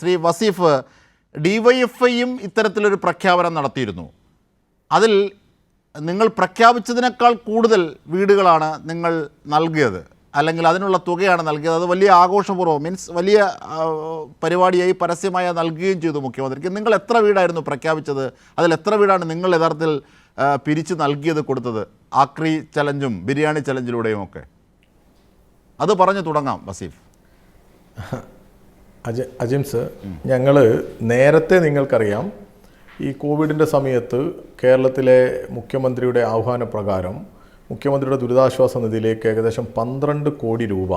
ശ്രീ വസീഫ് ഡിവൈഎഫ്ഐയും ഇത്തരത്തിലൊരു പ്രഖ്യാപനം നടത്തിയിരുന്നു. അതിൽ നിങ്ങൾ പ്രഖ്യാപിച്ചതിനേക്കാൾ കൂടുതൽ വീടുകളാണ് നിങ്ങൾ നൽകിയത്. അല്ലെങ്കിൽ അതിനുള്ള തുകയാണ് നൽകിയത്. അത് വലിയ ആഘോഷപൂർവം മീൻസ് വലിയ പരിപാടിയായി പരസ്യമായി നൽകുകയും ചെയ്തു മുഖ്യമന്ത്രിക്ക്. നിങ്ങൾ എത്ര വീടായിരുന്നു പ്രഖ്യാപിച്ചത്? അതിൽ എത്ര വീടാണ് നിങ്ങൾ യഥാർത്ഥത്തിൽ പിരിച്ച് നൽകിയത് കൊടുത്തത്? ആക്രി ചലഞ്ചും ബിരിയാണി ചലഞ്ചിലൂടെയും ഒക്കെ അത് പറഞ്ഞു തുടങ്ങാം വസീഫ്. അജ അജിംസ് ഞങ്ങൾ നേരത്തെ നിങ്ങൾക്കറിയാം ഈ കോവിഡിന്റെ സമയത്ത് കേരളത്തിലെ മുഖ്യമന്ത്രിയുടെ ആഹ്വാനപ്രകാരം മുഖ്യമന്ത്രിയുടെ ദുരിതാശ്വാസ നിധിയിലേക്ക് ഏകദേശം പന്ത്രണ്ട് കോടി രൂപ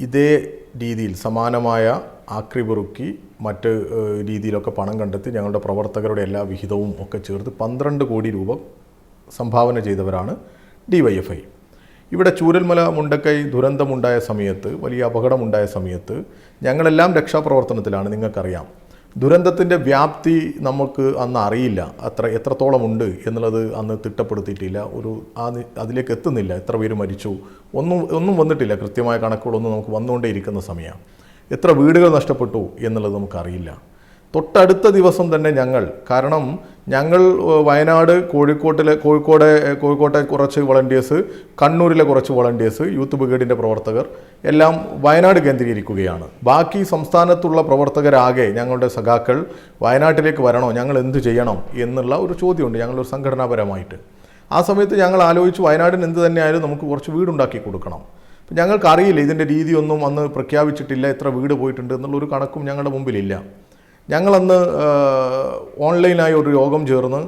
ഇതേ രീതിയിൽ സമാനമായ ആക്രി പെറുക്കി മറ്റ് രീതിയിലൊക്കെ പണം കണ്ടെത്തി ഞങ്ങളുടെ പ്രവർത്തകരുടെ എല്ലാ വിഹിതവും ഒക്കെ ചേർത്ത് പന്ത്രണ്ട് കോടി രൂപ സംഭാവന ചെയ്തവരാണ് ഡിവൈഎഫ്ഐ ഇവിടെ ചൂരൽമല മുണ്ടക്കൈ ദുരന്തമുണ്ടായ സമയത്ത് വലിയ അപകടമുണ്ടായ സമയത്ത് ഞങ്ങളെല്ലാം രക്ഷാപ്രവർത്തനത്തിലാണ് നിങ്ങൾക്കറിയാം. ദുരന്തത്തിന്റെ വ്യാപ്തി നമുക്ക് അന്ന് അറിയില്ല. അത്ര എത്രത്തോളം ഉണ്ട് എന്നുള്ളത് അന്ന് തിട്ടപ്പെടുത്തിയിട്ടില്ല. ഒരു ആ അതിലേക്ക് എത്തുന്നില്ല. എത്ര പേര് മരിച്ചു? ഒന്നും ഒന്നും വന്നിട്ടില്ല. കൃത്യമായ കണക്കുകളൊന്നും നമുക്ക് വന്നുകൊണ്ടേ ഇരിക്കുന്ന സമയമാണ് എത്ര വീടുകൾ നഷ്ടപ്പെട്ടു എന്നുള്ളത് നമുക്കറിയില്ല. തൊട്ടടുത്ത ദിവസം തന്നെ ഞങ്ങൾ. കാരണം ഞങ്ങൾ വയനാട് കോഴിക്കോട്ടിലെ കോഴിക്കോട് കോഴിക്കോട്ടെ കുറച്ച് വളണ്ടിയേഴ്സ് കണ്ണൂരിലെ കുറച്ച് വളണ്ടിയേഴ്സ് യൂത്ത് ബ്രിഗേഡിന്റെ പ്രവർത്തകർ എല്ലാം വയനാട് കേന്ദ്രീകരിക്കുകയാണ്. ബാക്കി സംസ്ഥാനത്തുള്ള പ്രവർത്തകരാകെ ഞങ്ങളുടെ സഖാക്കൾ വയനാട്ടിലേക്ക് വരണോ ഞങ്ങൾ എന്ത് ചെയ്യണം എന്നുള്ള ഒരു ചോദ്യമുണ്ട്. ഞങ്ങളൊരു സംഘടനാപരമായിട്ട്. ആ സമയത്ത് ഞങ്ങൾ ആലോചിച്ച് വയനാടിന് എന്ത് തന്നെയായാലും നമുക്ക് കുറച്ച് വീടുണ്ടാക്കി കൊടുക്കണം. ഞങ്ങൾക്കറിയില്ല ഇതിന്റെ രീതിയൊന്നും അന്ന് പ്രഖ്യാപിച്ചിട്ടില്ല എത്ര വീട് പോയിട്ടുണ്ട് എന്നുള്ളൊരു കണക്കും ഞങ്ങളുടെ മുമ്പിലില്ല. ഞങ്ങളന്ന് ഓൺലൈനായി ഒരു യോഗം ചേർന്ന്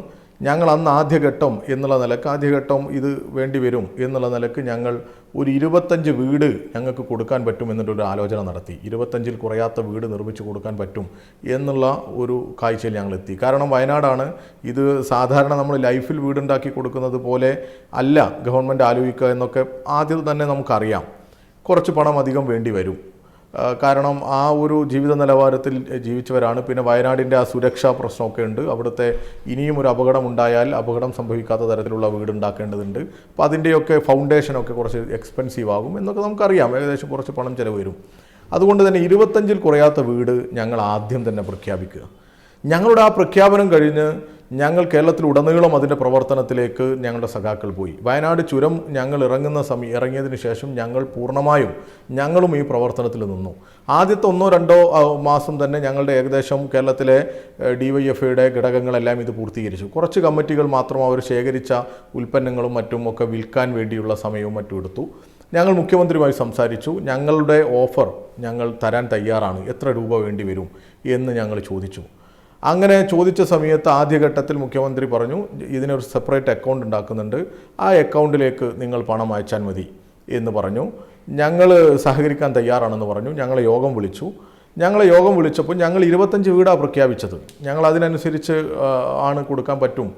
ഞങ്ങൾ അന്ന് ആദ്യഘട്ടം എന്നുള്ള നിലയ്ക്ക് ആദ്യഘട്ടം ഇത് വേണ്ടി വരും എന്നുള്ള നിലയ്ക്ക് ഞങ്ങൾ ഒരു ഇരുപത്തഞ്ച് വീട് ഞങ്ങൾക്ക് കൊടുക്കാൻ പറ്റും എന്നിട്ടൊരു ആലോചന നടത്തി. ഇരുപത്തഞ്ചിൽ കുറയാത്ത വീട് നിർമ്മിച്ച് കൊടുക്കാൻ പറ്റും എന്നുള്ള ഒരു കാഴ്ചയിൽ ഞങ്ങൾ എത്തി. കാരണം വയനാടാണ് ഇത് സാധാരണ നമ്മൾ ലൈഫിൽ വീടുണ്ടാക്കി കൊടുക്കുന്നത് പോലെ അല്ല ഗവൺമെന്റ് ആലോചിക്കുക എന്നൊക്കെ ആദ്യം തന്നെ നമുക്കറിയാം. കുറച്ച് പണം അധികം വേണ്ടി വരും. കാരണം ആ ഒരു ജീവിത നിലവാരത്തിൽ ജീവിച്ചവരാണ്. പിന്നെ വയനാടിന്റെ ആ സുരക്ഷാ പ്രശ്നമൊക്കെ ഉണ്ട്. അവിടുത്തെ ഇനിയും ഒരു അപകടം ഉണ്ടായാൽ അപകടം സംഭവിക്കാത്ത തരത്തിലുള്ള വീട് ഉണ്ടാക്കേണ്ടതുണ്ട് അപ്പോൾ അതിന്റെയൊക്കെ ഫൗണ്ടേഷനൊക്കെ കുറച്ച് എക്സ്പെൻസീവ് ആകും എന്നൊക്കെ നമുക്കറിയാം. ഏകദേശം കുറച്ച് പണം ചിലവ് വരും. അതുകൊണ്ട് തന്നെ ഇരുപത്തഞ്ചിൽ കുറയാത്ത വീട് ഞങ്ങൾ ആദ്യം തന്നെ പ്രഖ്യാപിക്കുക. ഞങ്ങളുടെ ആ പ്രഖ്യാപനം കഴിഞ്ഞ് ഞങ്ങൾ കേരളത്തിൽ ഉടനീളം അതിന്റെ പ്രവർത്തനത്തിലേക്ക് ഞങ്ങളുടെ സഖാക്കൾ പോയി. വയനാട് ചുരം ഞങ്ങൾ ഇറങ്ങുന്ന സമയം ഇറങ്ങിയതിന് ശേഷം ഞങ്ങൾ പൂർണമായും ഞങ്ങളും ഈ പ്രവർത്തനത്തിൽ നിന്നു. ആദ്യത്തെ ഒന്നോ രണ്ടോ മാസം തന്നെ ഞങ്ങളുടെ ഏകദേശം കേരളത്തിലെ ഡി വൈ എഫ് ഐയുടെ ഘടകങ്ങളെല്ലാം ഇത് പൂർത്തീകരിച്ചു. കുറച്ച് കമ്മിറ്റികൾ മാത്രം അവർ ശേഖരിച്ച ഉൽപ്പന്നങ്ങളും മറ്റും ഒക്കെ വിൽക്കാൻ വേണ്ടിയുള്ള സമയവും മറ്റും എടുത്തു. ഞങ്ങൾ മുഖ്യമന്ത്രിയുമായി സംസാരിച്ചു. ഞങ്ങളുടെ ഓഫർ ഞങ്ങൾ തരാൻ തയ്യാറാണ്. എത്ര രൂപ വേണ്ടി വരും എന്ന് ഞങ്ങൾ ചോദിച്ചു. അങ്ങനെ ചോദിച്ച സമയത്ത് ആദ്യഘട്ടത്തിൽ മുഖ്യമന്ത്രി പറഞ്ഞു ഇതിനൊരു സെപ്പറേറ്റ് അക്കൗണ്ട് ഉണ്ടാക്കുന്നുണ്ട് ആ അക്കൗണ്ടിലേക്ക് നിങ്ങൾ പണം അയച്ചാൽ മതി എന്ന് പറഞ്ഞു. ഞങ്ങൾ സഹകരിക്കാൻ തയ്യാറാണെന്ന് പറഞ്ഞു ഞങ്ങളെ യോഗം വിളിച്ചു. ഞങ്ങളെ യോഗം വിളിച്ചപ്പോൾ ഞങ്ങൾ ഇരുപത്തഞ്ച് വീടാണ് പ്രഖ്യാപിച്ചത്. ഞങ്ങൾ അതിനനുസരിച്ച് ആണ് കൊടുക്കാൻ പറ്റും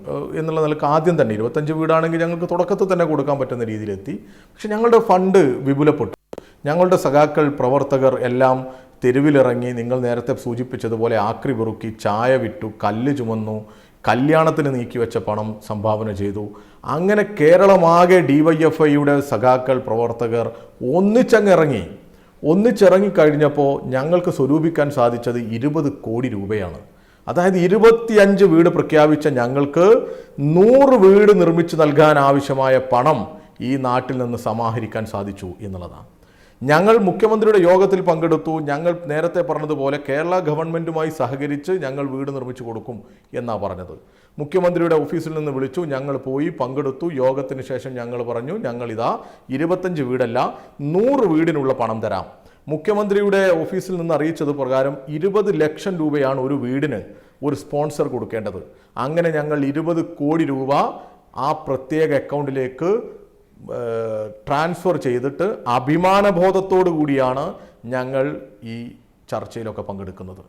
എന്നുള്ള നിലയ്ക്ക് ആദ്യം തന്നെ ഇരുപത്തഞ്ച് വീടാണെങ്കിൽ ഞങ്ങൾക്ക് തുടക്കത്തിൽ തന്നെ കൊടുക്കാൻ പറ്റുന്ന രീതിയിലെത്തി. പക്ഷെ ഞങ്ങളുടെ ഫണ്ട് വിപുലപ്പെട്ടു. ഞങ്ങളുടെ സഖാക്കൾ പ്രവർത്തകർ എല്ലാം തെരുവിലിറങ്ങി നിങ്ങൾ നേരത്തെ സൂചിപ്പിച്ചതുപോലെ ആക്രി പെറുക്കി ചായ വിറ്റു കല്ല് ചുമന്നു കല്യാണത്തിന് നീക്കിവെച്ച പണം സംഭാവന ചെയ്തു. അങ്ങനെ കേരളമാകെ ഡി വൈ എഫ് ഐയുടെ സഖാക്കൾ പ്രവർത്തകർ ഒന്നിച്ചങ്ങിറങ്ങി. ഒന്നിച്ചിറങ്ങിക്കഴിഞ്ഞപ്പോൾ ഞങ്ങൾക്ക് സ്വരൂപിക്കാൻ സാധിച്ചത് ഇരുപത് കോടി രൂപയാണ്. അതായത് ഇരുപത്തിയഞ്ച് വീട് പ്രഖ്യാപിച്ച ഞങ്ങൾക്ക് നൂറ് വീട് നിർമ്മിച്ചു നൽകാൻ ആവശ്യമായ പണം ഈ നാട്ടിൽ നിന്ന് സമാഹരിക്കാൻ സാധിച്ചു എന്നുള്ളതാണ്. ഞങ്ങൾ മുഖ്യമന്ത്രിയുടെ യോഗത്തിൽ പങ്കെടുത്തു. ഞങ്ങൾ നേരത്തെ പറഞ്ഞതുപോലെ കേരള ഗവൺമെന്റുമായി സഹകരിച്ച് ഞങ്ങൾ വീട് നിർമ്മിച്ചു കൊടുക്കും എന്നാണ് പറഞ്ഞത്. മുഖ്യമന്ത്രിയുടെ ഓഫീസിൽ നിന്ന് വിളിച്ചു. ഞങ്ങൾ പോയി പങ്കെടുത്തു. യോഗത്തിന് ശേഷം ഞങ്ങൾ പറഞ്ഞു ഞങ്ങളിതാ ഇരുപത്തഞ്ച് വീടല്ല നൂറ് വീടിനുള്ള പണം തരാം. മുഖ്യമന്ത്രിയുടെ ഓഫീസിൽ നിന്ന് അറിയിച്ചത് പ്രകാരം ഇരുപത് ലക്ഷം രൂപയാണ് ഒരു വീടിന് ഒരു സ്പോൺസർ കൊടുക്കേണ്ടത്. അങ്ങനെ ഞങ്ങൾ ഇരുപത് കോടി രൂപ ആ പ്രത്യേക അക്കൗണ്ടിലേക്ക് ട്രാൻസ്ഫർ ചെയ്തിട്ട് അഭിമാനബോധത്തോടു കൂടിയാണ് ഞങ്ങൾ ഈ ചർച്ചയിലൊക്കെ പങ്കെടുക്കുന്നത്.